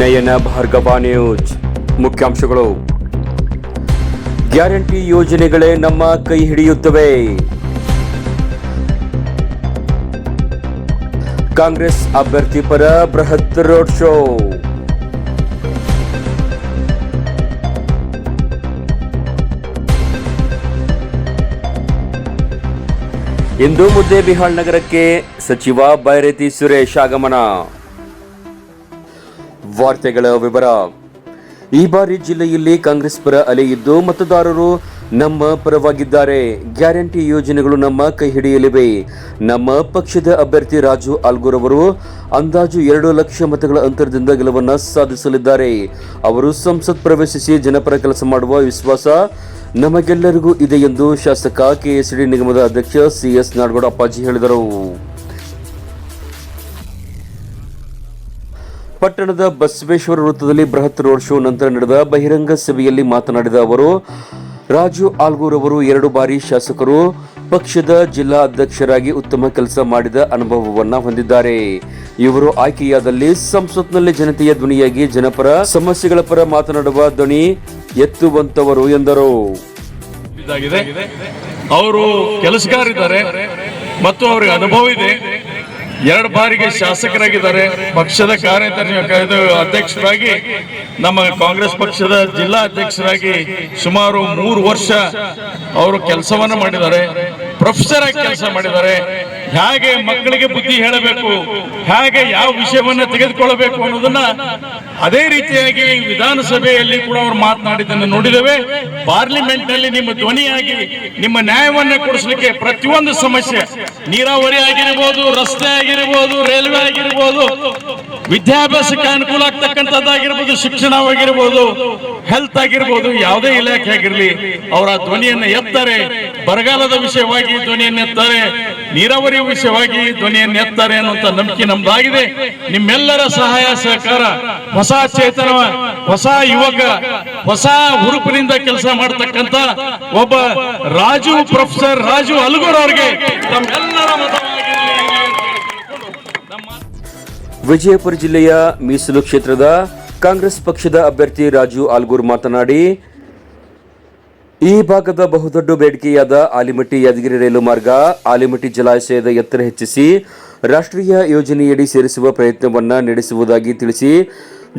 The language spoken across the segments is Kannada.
ನಯನ ಭಾರ್ಗವ ನ್ಯೂಸ್. ಮುಖ್ಯಾಂಶಗಳು. ಗ್ಯಾರಂಟಿ ಯೋಜನೆಗಳೇ ನಮ್ಮ ಕೈ ಹಿಡಿಯುತ್ತವೆ. ಕಾಂಗ್ರೆಸ್ ಅಭ್ಯರ್ಥಿ ಪರ ಬೃಹತ್ ರೋಡ್ ಶೋ. ಇಂದು ಮುದ್ದೇಬಿಹಾಳ್ ನಗರಕ್ಕೆ ಸಚಿವ ಬೈರತಿ ಸುರೇಶ್ ಆಗಮನ. ವಾರ್ತೆಗಳ ವಿವರ. ಈ ಬಾರಿ ಜಿಲ್ಲೆಯಲ್ಲಿ ಕಾಂಗ್ರೆಸ್ ಪರ ಅಲೆ ಇದ್ದು ಮತದಾರರು ನಮ್ಮ ಪರವಾಗಿದ್ದಾರೆ. ಗ್ಯಾರಂಟಿ ಯೋಜನೆಗಳು ನಮ್ಮ ಕೈ ಹಿಡಿಯಲಿವೆ. ನಮ್ಮ ಪಕ್ಷದ ಅಭ್ಯರ್ಥಿ ರಾಜು ಆಲ್ಗೂರ್ ಅವರು ಅಂದಾಜು ಎರಡು ಲಕ್ಷ ಮತಗಳ ಅಂತರದಿಂದ ಗೆಲುವನ್ನು ಸಾಧಿಸಲಿದ್ದಾರೆ. ಅವರು ಸಂಸತ್ ಪ್ರವೇಶಿಸಿ ಜನಪರ ಕೆಲಸ ಮಾಡುವ ವಿಶ್ವಾಸ ನಮಗೆಲ್ಲರಿಗೂ ಇದೆ ಎಂದು ಶಾಸಕ ಕೆಎಸ್ಡಿ ನಿಗಮದ ಅಧ್ಯಕ್ಷ ಸಿಎಸ್ ನಾಡಗೌಡ ಅಪ್ಪಾಜಿ ಹೇಳಿದರು. ಪಟ್ಟಣದ ಬಸವೇಶ್ವರ ವೃತ್ತದಲ್ಲಿ ಬೃಹತ್ ರೋಡ್ ಶೋ ನಂತರ ನಡೆದ ಬಹಿರಂಗ ಸಭೆಯಲ್ಲಿ ಮಾತನಾಡಿದ ಅವರು, ರಾಜು ಆಲ್ಗೂರ್ ಅವರು ಎರಡು ಬಾರಿ ಶಾಸಕರು, ಪಕ್ಷದ ಜಿಲ್ಲಾ ಅಧ್ಯಕ್ಷರಾಗಿ ಉತ್ತಮ ಕೆಲಸ ಮಾಡಿದ ಅನುಭವವನ್ನು ಹೊಂದಿದ್ದಾರೆ. ಇವರು ಆಯ್ಕೆಯಾದಲ್ಲಿ ಸಂಸತ್ನಲ್ಲಿ ಜನತೆಯ ಧ್ವನಿಯಾಗಿ ಜನಪರ ಸಮಸ್ಯೆಗಳ ಪರ ಮಾತನಾಡುವ ಧ್ವನಿ ಎತ್ತುವಂತವರು ಎಂದರು. ಅವರು ಕೆಲಸಗಾರಿದ್ದಾರೆ ಮತ್ತು ಅವರಿಗೆ ಅನುಭವ ಇದೆ. ಎರಡು ಬಾರಿಗೆ ಶಾಸಕರಾಗಿದ್ದಾರೆ. ಪಕ್ಷದ ಕಾರ್ಯದರ್ಶಿ ಅಧ್ಯಕ್ಷರಾಗಿ ನಮ್ಮ ಕಾಂಗ್ರೆಸ್ ಪಕ್ಷದ ಜಿಲ್ಲಾ ಅಧ್ಯಕ್ಷರಾಗಿ ಸುಮಾರು ಮೂರು ವರ್ಷ ಅವರು ಕೆಲಸವನ್ನ ಮಾಡಿದ್ದಾರೆ. ಪ್ರೊಫೆಸರ್ ಆಗಿ ಕೆಲಸ ಮಾಡಿದ್ದಾರೆ. ಹೇಗೆ ಮಕ್ಕಳಿಗೆ ಬುದ್ಧಿ ಹೇಳಬೇಕು? ಹೇಗೆ ಯಾವ ವಿಷಯವನ್ನ ತೆಗೆದುಕೊಳ್ಳಬೇಕು ಅನ್ನೋದನ್ನ ಅದೇ ರೀತಿಯಾಗಿ ವಿಧಾನಸಭೆಯಲ್ಲಿ ಕೂಡ ಅವರು ಮಾತನಾಡಿದ್ದನ್ನು ನೋಡಿದ್ದೇವೆ. ಪಾರ್ಲಿಮೆಂಟ್ನಲ್ಲಿ ನಿಮ್ಮ ಧ್ವನಿಯಾಗಿ ನಿಮ್ಮ ನ್ಯಾಯವನ್ನ ಕೊಡಿಸಲಿಕ್ಕೆ ಪ್ರತಿಯೊಂದು ಸಮಸ್ಯೆ ನೀರಾವರಿ ಆಗಿರ್ಬೋದು, ರಸ್ತೆ ಆಗಿರ್ಬೋದು, ರೈಲ್ವೆ ಆಗಿರ್ಬೋದು, ವಿದ್ಯಾಭ್ಯಾಸಕ್ಕೆ ಅನುಕೂಲ ಆಗ್ತಕ್ಕಂಥದ್ದಾಗಿರ್ಬೋದು ಶಿಕ್ಷಣವಾಗಿರ್ಬೋದು ಹೆಲ್ತ್ ಆಗಿರ್ಬೋದು, ಯಾವುದೇ ಇಲಾಖೆ ಆಗಿರಲಿ, ಅವರ ಧ್ವನಿಯನ್ನು ಎತ್ತಾರೆ. ಬರಗಾಲದ ವಿಷಯವಾಗಿ ಧ್ವನಿಯನ್ನು ಎತ್ತಾರೆ. ನೀರಾವರಿ ವಿಷಯವಾಗಿ ಧ್ವನಿಯನ್ನು ಎತ್ತಾರೆ ಅನ್ನುವಂತ ನಂಬಿಕೆ ನಮ್ದಾಗಿದೆ. ನಿಮ್ಮೆಲ್ಲರ ಸಹಾಯ, ಸಹಕಾರ, ಹೊಸ ಚೇತನ, ಹೊಸ ಯುವಕ, ಹೊಸ ಹುರುಪಿನಿಂದ ಕೆಲಸ ಮಾಡತಕ್ಕಂತ ಒಬ್ಬ ರಾಜು ಪ್ರೊಫೆಸರ್ ರಾಜು ಅಲ್ಗೂರ್ ಅವರಿಗೆ ವಿಜಯಪುರ ಜಿಲ್ಲೆಯ ಮೀಸಲು ಕ್ಷೇತ್ರದ ಕಾಂಗ್ರೆಸ್ ಪಕ್ಷದ ಅಭ್ಯರ್ಥಿ ರಾಜು ಆಲ್ಗೂರ್ ಮಾತನಾಡಿ ಈ ಭಾಗದ ಬಹುದೊಡ್ಡ ಬೇಡಿಕೆಯಾದ ಆಲಿಮಟ್ಟಿ ಯಾದಗಿರಿ ರೈಲು ಮಾರ್ಗ ಆಲಿಮಟ್ಟಿ ಜಲಾಶಯದ ಎತ್ತರ ಹೆಚ್ಚಿಸಿ ರಾಷ್ಟ್ರೀಯ ಯೋಜನೆಯಡಿ ಸೇರಿಸುವ ಪ್ರಯತ್ನವನ್ನು ನಡೆಸುವುದಾಗಿ ತಿಳಿಸಿ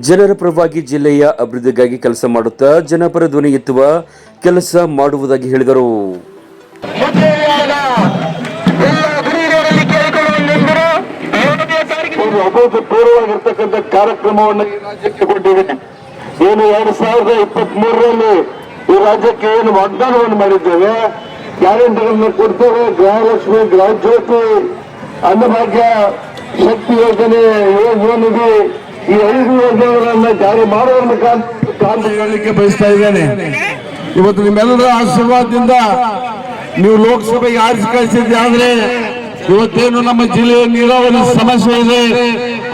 ಜನರ ಪರವಾಗಿ ಜಿಲ್ಲೆಯ ಅಭಿವೃದ್ಧಿಗಾಗಿ ಕೆಲಸ ಮಾಡುತ್ತಾ ಜನಪರ ಧ್ವನಿ ಎತ್ತುವ ಕೆಲಸ ಮಾಡುವುದಾಗಿ ಹೇಳಿದರು. ಕಾರ್ಯಕ್ರಮವನ್ನು ಏನು ಎರಡ್ ಸಾವಿರದ ಇಪ್ಪತ್ತ್ ಮೂರರಲ್ಲಿ ಈ ರಾಜ್ಯಕ್ಕೆ ಏನು ವಾಗ್ದಾನವನ್ನು ಮಾಡಿದ್ದೇವೆ? ಗ್ಯಾರಂಟಿಗಳನ್ನು ಕೊಡ್ತೇವೆ ಗೃಹಲಕ್ಷ್ಮಿ ಗೃಹ ಜ್ಯೋತಿ ಅನ್ನಭಾಗ್ಯ ಶಕ್ತಿ ಯೋಜನೆ ಯುವನಿಧಿ ಯುವ ನಿಧಿ ಈ ಐದು ಯೋಜನೆಗಳನ್ನು ಜಾರಿ ಮಾಡುವ ಮುಖಾಂತರ ಹೇಳಲಿಕ್ಕೆ ಬಯಸ್ತಾ ಇದ್ದೇನೆ. ಇವತ್ತು ನಿಮ್ಮೆಲ್ಲರ ಆಶೀರ್ವಾದದಿಂದ ನೀವು ಲೋಕಸಭೆಗೆ ಆರಿಸಿ ಕಳಿಸಿದ್ದೆ ಆದ್ರೆ ಇವತ್ತೇನು ನಮ್ಮ ಜಿಲ್ಲೆಯ ನೀರಾವರಿ ಸಮಸ್ಯೆ ಇದೆ.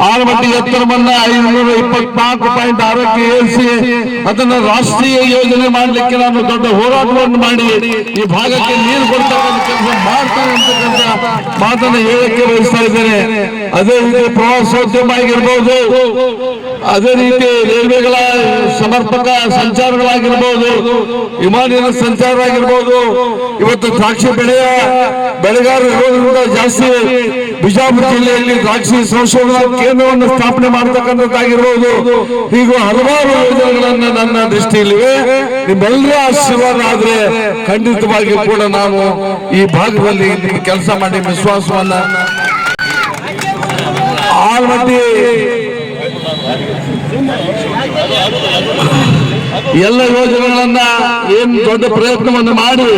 ಆಲಮಟ್ಟಿ ಎತ್ತರವನ್ನ ಐನೂರ ಇಪ್ಪತ್ನಾಲ್ಕು ಪಾಯಿಂಟ್ ಆರಕ್ಕೆ ಏರಿಸಿ ಅದನ್ನ ರಾಷ್ಟ್ರೀಯ ಯೋಜನೆ ಮಾಡಲಿಕ್ಕೆ ನಾನು ದೊಡ್ಡ ಹೋರಾಟವನ್ನು ಮಾಡಿ, ಈ ಭಾಗಕ್ಕೆ ನೀರು ಕೊಡ್ತಕ್ಕಂಥ ಕೆಲಸ ಮಾಡ್ತಾರೆ ಅಂತಕ್ಕಂಥ ಮಾತನ್ನು ಹೇಳಕ್ಕೆ ಬಯಸ್ತಾ ಇದ್ದೇನೆ. ಅದೇ ರೀತಿ ಪ್ರವಾಸೋದ್ಯಮ ಆಗಿರ್ಬೋದು ಅದೇ ರೀತಿ ರೈಲ್ವೆಗಳ ಸಮರ್ಪಕ ಸಂಚಾರಗಳಾಗಿರ್ಬೋದು ವಿಮಾನಿನ ಸಂಚಾರ ಆಗಿರ್ಬೋದು ಇವತ್ತು ದ್ರಾಕ್ಷಿ ಬೆಳೆಯ ಬೆಳೆಗಾರರು ಇರೋದ್ರಿಂದ ಜಾಸ್ತಿ ಬಿಜಾಪುರ ಜಿಲ್ಲೆಯಲ್ಲಿ ದ್ರಾಕ್ಷಿ ಸಂಶೋಧನಾ ಕೇಂದ್ರವನ್ನು ಸ್ಥಾಪನೆ ಮಾಡತಕ್ಕಂಥದ್ದಾಗಿರ್ಬೋದು. ಹೀಗೂ ಹಲವಾರು ಯೋಜನೆಗಳನ್ನ ನನ್ನ ದೃಷ್ಟಿಯಲ್ಲಿವೆ. ನಿಮ್ಮೆಲ್ಲರ ಆಶೀರ್ವಾದ ಆದ್ರೆ ಖಂಡಿತವಾಗಿ ಕೂಡ ನಾನು ಈ ಭಾಗದಲ್ಲಿ ಕೆಲಸ ಮಾಡಿ, ವಿಶ್ವಾಸವನ್ನ ಆಲ್ಮಟ್ಟಿ ಎಲ್ಲ ಯೋಜನೆಗಳನ್ನ ಏನ್ ದೊಡ್ಡ ಪ್ರಯತ್ನವನ್ನು ಮಾಡಿ,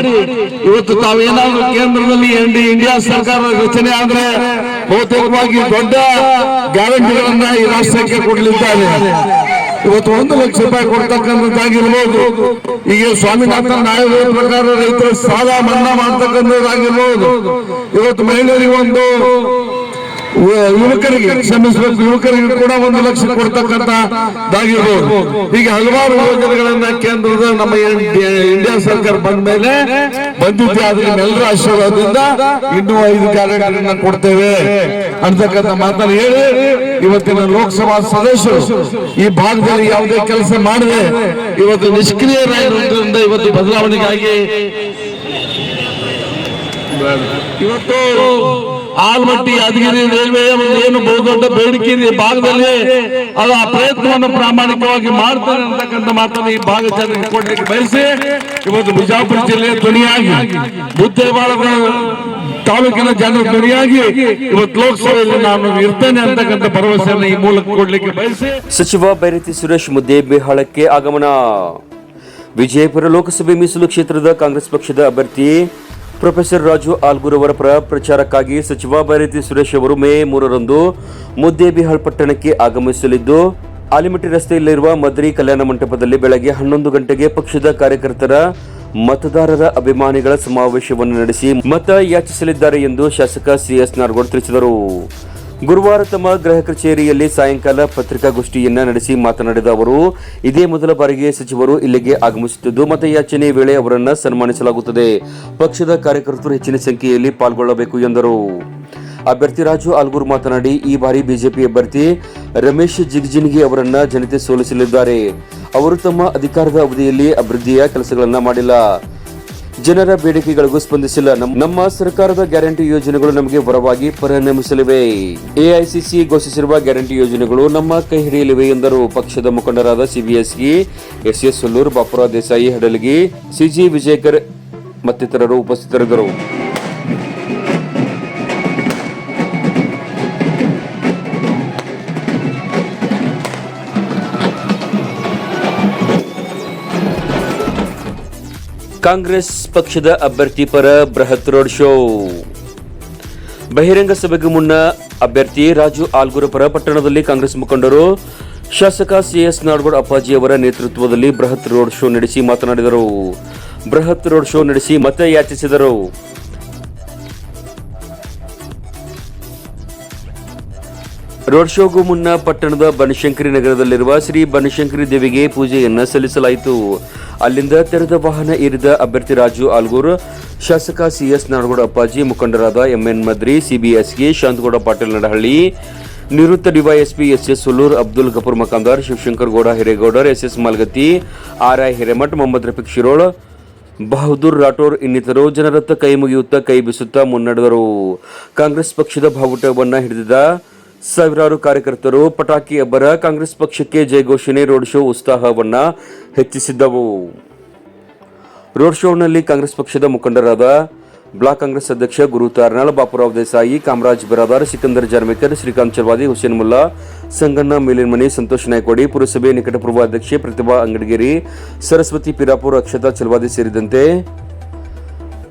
ಇವತ್ತು ತಾವೇನಾದ್ರೂ ಕೇಂದ್ರದಲ್ಲಿ ಎನ್ ಡಿ ಇಂಡಿಯಾ ಸರ್ಕಾರ ರಚನೆ ಆದ್ರೆ ಬಹುತೇಕವಾಗಿ ದೊಡ್ಡ ಗ್ಯಾರಂಟಿಗಳನ್ನ ಈ ರಾಷ್ಟ್ರಕ್ಕೆ ಕೊಡಲಿದ್ದಾರೆ. ಇವತ್ತು ಒಂದು ಲಕ್ಷ ರೂಪಾಯಿ ಕೊಡ್ತಕ್ಕಂಥದ್ದಾಗಿರ್ಬೋದು ಈಗ ಸ್ವಾಮಿನಾಥನ್ ಆಯೋಗದ ಪ್ರಕಾರ ರೈತರ ಸಾಲ ಮನ್ನಾ ಮಾಡ್ತಕ್ಕಂಥದ್ದಾಗಿರ್ಬೋದು. ಇವತ್ತು ಮಹಿಳೆಯರಿಗೆ ಒಂದು ಯುವಕರಿಗೆ ಶ್ರಮಿಸಬೇಕು ಯುವಕರಿಗೆ ಕೂಡ ಒಂದು ಲಕ್ಷ ಕೊಡ್ತಕ್ಕಂಥದ್ದಾಗಿರ್ಬೋದು ಹೀಗೆ ಹಲವಾರು ಯೋಜನೆಗಳನ್ನ ಕೇಂದ್ರದ ನಮ್ಮ ಇಂಡಿಯಾ ಇಂಡಿಯಾ ಸರ್ಕಾರ ಬಂದ ಮೇಲೆ ಬಂದಿದ್ದೆ. ಆದ್ರೆ ಎಲ್ಲರ ಆಶೀರ್ವಾದದಿಂದ ಇನ್ನೂ ಐದು ಕ್ಯಾರೆಟ್ಗಳನ್ನ ಕೊಡ್ತೇವೆ ಅಂತಕ್ಕಂಥ ಮಾತನ್ನು ಹೇಳಿ ಇವತ್ತಿನ ಲೋಕಸಭಾ ಸದಸ್ಯರು ಈ ಭಾಗದಲ್ಲಿ ಯಾವುದೇ ಕೆಲಸ ಮಾಡದೆ ಇವತ್ತು ನಿಷ್ಕ್ರಿಯರಾಗಿರುವುದರಿಂದ ಇವತ್ತು ಬದಲಾವಣೆಗಾಗಿ ಇವತ್ತು ಆಲ್ಮಟ್ಟಿ, ಯಾದಗಿರಿ ರೈಲ್ವೆ ಏನು ಬಹುದೊಡ್ಡ ಬೇಡಿಕೆ ಭಾಗದಲ್ಲಿ, ಅದು ಆ ಪ್ರಯತ್ನವನ್ನು ಪ್ರಾಮಾಣಿಕವಾಗಿ ಮಾಡ್ತಾರೆ ಅಂತಕ್ಕಂಥ ಮಾತನ್ನು ಈ ಭಾಗ ಜನರಿಗೆ ಕೊಡ್ಲಿಕ್ಕೆ ಬಯಸಿ, ಇವತ್ತು ಬಿಜಾಪುರ ಜಿಲ್ಲೆಯ ಧ್ವನಿಯಾಗಿ, ಮುದ್ದೇವಾಳದ ತಾಲೂಕಿನ ಜನರ ಧ್ವನಿಯಾಗಿ ಇವತ್ತು ಲೋಕಸಭೆಯಲ್ಲಿ ನಾನು ಇರ್ತೇನೆ ಅಂತಕ್ಕಂಥ ಭರವಸೆಯನ್ನು ಈ ಮೂಲಕ ಕೊಡ್ಲಿಕ್ಕೆ ಬಯಸಿ. ಸಚಿವ ಬೈರತಿ ಸುರೇಶ್ ಮುದ್ದೇಬಿಹಾಳಕ್ಕೆ ಆಗಮನ. ವಿಜಯಪುರ ಲೋಕಸಭೆ ಮೀಸಲು ಕ್ಷೇತ್ರದ ಕಾಂಗ್ರೆಸ್ ಪಕ್ಷದ ಅಭ್ಯರ್ಥಿ ಪ್ರೊಫೆಸರ್ ರಾಜು ಆಲ್ಗೂರ್ ಅವರ ಪರ ಪ್ರಚಾರಕ್ಕಾಗಿ ಸಚಿವ ಬೈರತಿ ಸುರೇಶ್ ಅವರು ಮೇ ಮೂರರಂದು ಮುದ್ದೇಬಿಹಾಳ್ ಪಟ್ಟಣಕ್ಕೆ ಆಗಮಿಸಲಿದ್ದು, ಆಲಿಮಟ್ಟಿ ರಸ್ತೆಯಲ್ಲಿರುವ ಮದ್ರಿ ಕಲ್ಯಾಣ ಮಂಟಪದಲ್ಲಿ ಬೆಳಗ್ಗೆ ಹನ್ನೊಂದು ಗಂಟೆಗೆ ಪಕ್ಷದ ಕಾರ್ಯಕರ್ತರ ಮತದಾರರ ಅಭಿಮಾನಿಗಳ ಸಮಾವೇಶವನ್ನು ನಡೆಸಿ ಮತ ಯಾಚಿಸಲಿದ್ದಾರೆ ಎಂದು ಶಾಸಕ ಸಿಎಸ್ ನಾರ್ಗೋಡ್ ತಿಳಿಸಿದರು. ಗುರುವಾರ ತಮ್ಮ ಗೃಹ ಕಚೇರಿಯಲ್ಲಿ ಸಾಯಂಕಾಲ ಪತ್ರಿಕಾಗೋಷ್ಠಿಯನ್ನ ನಡೆಸಿ ಮಾತನಾಡಿದ ಅವರು, ಇದೇ ಮೊದಲ ಬಾರಿಗೆ ಸಚಿವರು ಇಲ್ಲಿಗೆ ಆಗಮಿಸುತ್ತಿದ್ದು, ಮತಯಾಚನೆ ವೇಳೆ ಅವರನ್ನ ಸನ್ಮಾನಿಸಲಾಗುತ್ತದೆ. ಪಕ್ಷದ ಕಾರ್ಯಕರ್ತರು ಹೆಚ್ಚಿನ ಸಂಖ್ಯೆಯಲ್ಲಿ ಪಾಲ್ಗೊಳ್ಳಬೇಕು ಎಂದರು. ಅಭ್ಯರ್ಥಿ ರಾಜು ಆಲ್ಗೂರ್ ಮಾತನಾಡಿ, ಈ ಬಾರಿ ಬಿಜೆಪಿ ಅಭ್ಯರ್ಥಿ ರಮೇಶ್ ಜಿಗ್ಜಿನ್ಗಿ ಅವರನ್ನ ಜನತೆ ಸೋಲಿಸಲಿದ್ದಾರೆ. ಅವರು ತಮ್ಮ ಅಧಿಕಾರದ ಅವಧಿಯಲ್ಲಿ ಅಭಿವೃದ್ಧಿಯ ಕೆಲಸಗಳನ್ನು ಮಾಡಿಲ್ಲ. ಜನರ ಬೇಡಿಕೆಗಳಿಗೂ ಸ್ಪಂದಿಸಿಲ್ಲ. ನಮ್- ನಮ್ಮ ಸರ್ಕಾರದ ಗ್ಯಾರಂಟಿ ಯೋಜನೆಗಳು ನಮಗೆ ವರವಾಗಿ ಪರಿಣಮಿಸಲಿವೆ. ಎಐಸಿಸಿ ಘೋಷಿಸಿರುವ ಗ್ಯಾರಂಟಿ ಯೋಜನೆಗಳು ನಮ್ಮ ಕೈ ಹಿಡಿಯಲಿವೆ ಎಂದರು. ಪಕ್ಷದ ಮುಖಂಡರಾದ CBSE S S Sullur Bapura Desai, Hadalagi CG Vijaykar ಮತ್ತಿತರರು ಉಪಸ್ಥಿತರಿದ್ದರು. ಕಾಂಗ್ರೆಸ್ ಪಕ್ಷದ ಅಭ್ಯರ್ಥಿ ಪರ ಬೃಹತ್ ರೋಡ್ ಶೋ. ಬಹಿರಂಗ ಸಭೆಗೂ ಮುನ್ನ ಅಭ್ಯರ್ಥಿ ರಾಜು ಆಲ್ಗೂರ ಪರ ಪಟ್ಟಣದಲ್ಲಿ ಕಾಂಗ್ರೆಸ್ ಮುಖಂಡರು ಶಾಸಕ ಸಿಎಸ್ ನಾಡಗೌಡ ಅಪ್ಪಾಜಿ ಅವರ ನೇತೃತ್ವದಲ್ಲಿ ಬೃಹತ್ ರೋಡ್ ಶೋ ನಡೆಸಿ ಮಾತನಾಡಿದರು. ಬೃಹತ್ ರೋಡ್ ಶೋ ನಡೆಸಿ ಮತ ರೋಡ್ ಶೋಗೂ ಮುನ್ನ ಪಟ್ಟಣದ ಬನಶಂಕರಿ ನಗರದಲ್ಲಿರುವ ಶ್ರೀ ಬನಶಂಕರಿ ದೇವಿಗೆ ಪೂಜೆಯನ್ನು ಸಲ್ಲಿಸಲಾಯಿತು. ಅಲ್ಲಿಂದ ತೆರೆದ ವಾಹನ ಏರಿದ ಅಭ್ಯರ್ಥಿ ರಾಜು ಆಲ್ಗೂರ್, ಶಾಸಕ ಸಿಎಸ್ ನಾಡಗೌಡ ಅಪ್ಪಾಜಿ, ಮುಖಂಡರಾದ ಎಂಎನ್ ಮದ್ರಿ, ಸಿಬಿಎಸ್ಗೆ ಶಾಂತಗೌಡ ಪಾಟೀಲ್ ನಡಹಳ್ಳಿ, ನಿವೃತ್ತ DYSP S S Sullur Abdul Gafoor Makandar, Shivashankar Gowda Hiregowdar S S Malagatti R I Hiremath, Mohammed Rafiq Shirol, Bahaddur Rathore ಇನ್ನಿತರು ಜನರತ್ತ ಕೈ ಮುಗಿಯುತ್ತಾ ಕೈ ಬೀಸುತ್ತಾ ಮುನ್ನಡೆದರು. ಕಾಂಗ್ರೆಸ್ ಪಕ್ಷದ ಭಾವುಟವನ್ನು ಹಿಡಿದಿದ್ದ ಸಾವಿರಾರು ಕಾರ್ಯಕರ್ತರು ಪಟಾಕಿ ಅಬ್ಬರ ಕಾಂಗ್ರೆಸ್ ಪಕ್ಷಕ್ಕೆ ಜಯಘೋಷಣೆ ರೋಡ್ ಶೋ ಉತ್ಸಾಹವನ್ನ ಹೆಚ್ಚಿಸಿದ್ದವು. ರೋಡ್ ಶೋನಲ್ಲಿ ಕಾಂಗ್ರೆಸ್ ಪಕ್ಷದ ಮುಖಂಡರಾದ ಬ್ಲಾಕ್ ಕಾಂಗ್ರೆಸ್ ಅಧ್ಯಕ್ಷ ಗುರು ತಾರ್ನಾಳ್, ಬಾಪುರಾವ್ ದೇಸಾಯಿ, ಕಾಮರಾಜ್ ಬಿರಾದಾರ್, ಸಿಕಂದರ್ ಜಾರ್ಮೇಕರ್ ಶ್ರೀಕಾಂತ್ ಚರ್ವಾದಿ, ಹುಸೇನ್ ಮುಲ್ಲಾ, ಸಂಗಣ್ಣ ಮೇಲಿನ್ಮನಿ, ಸಂತೋಷ್ ನಾಯ್ಕೋಡಿ, ಪುರಸಭೆ ನಿಕಟಪೂರ್ವ ಅಧ್ಯಕ್ಷೆ ಪ್ರತಿಭಾ ಅಂಗಡಿಗೇರಿ, ಸರಸ್ವತಿ ಪಿರಾಪುರ್ ಅಕ್ಷತಾ ಚಲವಾದಿ ಸೇರಿದಂತೆ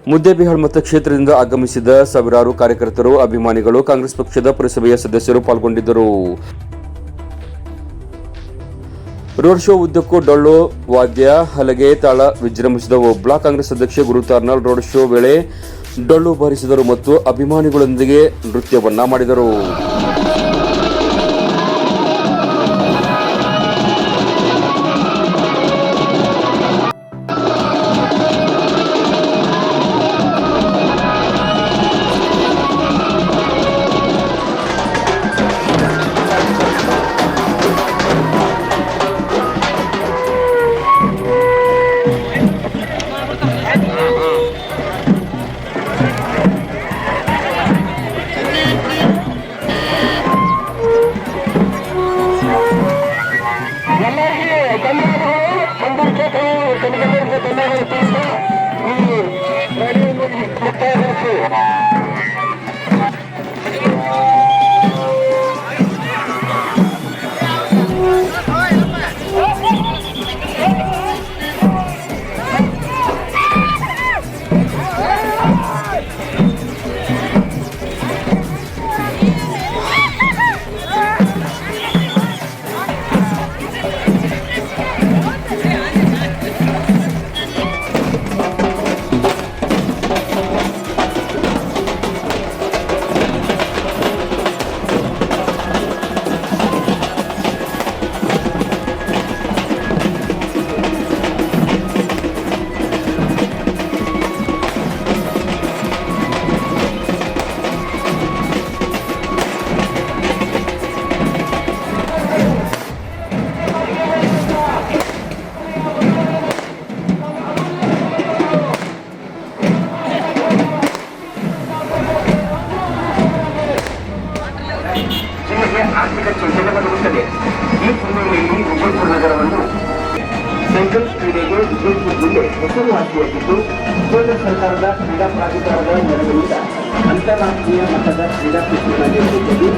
ಮುದ್ದೇಬಿಹಾಳ್ ಮತಕ್ಷೇತ್ರದಿಂದ ಆಗಮಿಸಿದ ಸಾವಿರಾರು ಕಾರ್ಯಕರ್ತರು, ಅಭಿಮಾನಿಗಳು ಕಾಂಗ್ರೆಸ್ ಪಕ್ಷದ ಪುರಸಭೆಯ ಸದಸ್ಯರು ಪಾಲ್ಗೊಂಡಿದ್ದರು. ರೋಡ್ ಶೋ ಉದ್ದಕ್ಕೂ ಡೊಳ್ಳು, ವಾದ್ಯ, ಹಲಗೆ, ತಾಳ ವಿಜೃಂಭಿಸಿದವು ಬ್ಲಾಕ್ ಕಾಂಗ್ರೆಸ್ ಅಧ್ಯಕ್ಷ ಗುರು ತಾರ್ನಾಳ್ ರೋಡ್ ಶೋ ವೇಳೆ ಡೊಳ್ಳು ಬಾರಿಸಿದರು ಮತ್ತು ಅಭಿಮಾನಿಗಳೊಂದಿಗೆ ನೃತ್ಯವನ್ನ ಮಾಡಿದರು. Bye-bye. ಮುಕ್ತಾಯಗೊಳಿಸಿ ಚಿತ್ರದುರ್ಗ ಜಿಲ್ಲೆ ಹೆಸರುವಾಸಿಯಾಗಿದ್ದು ಕೇಂದ್ರ ಸರ್ಕಾರದ ಕ್ರೀಡಾ ಪ್ರಾಧಿಕಾರದ ನೆರವಿನಿಂದ ಅಂತಾರಾಷ್ಟ್ರೀಯ ಮಟ್ಟದ ಕ್ರೀಡಾ ಪ್ರತಿಭೆ ಜೊತೆಗೆ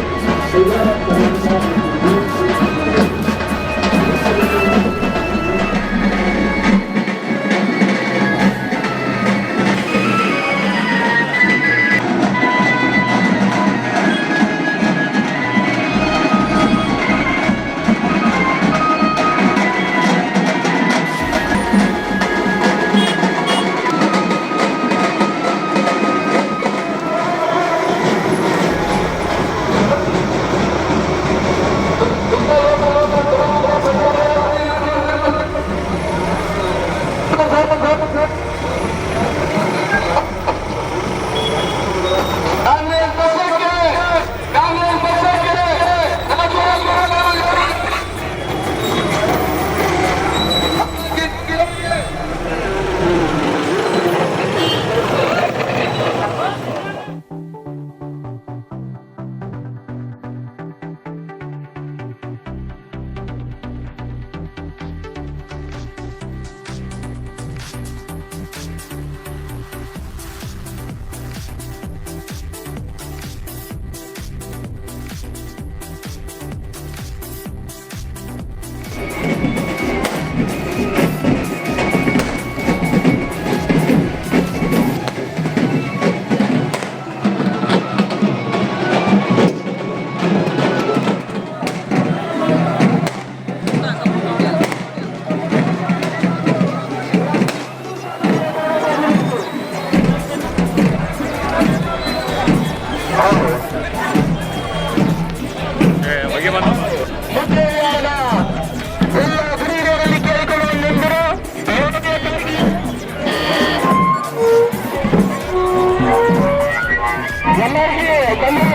ಎಲ್ಲರಿಗೂ ಕನ್ನಡ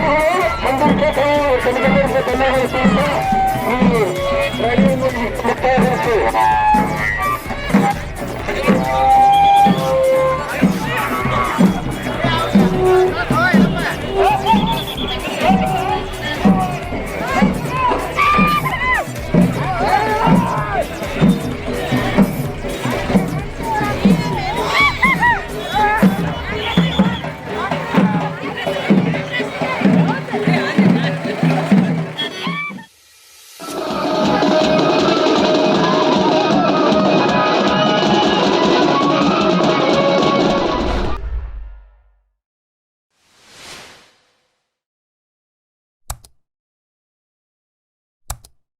ಬಂದಿರಬೇಕು ಕನ್ನಡ ಕನ್ನಡ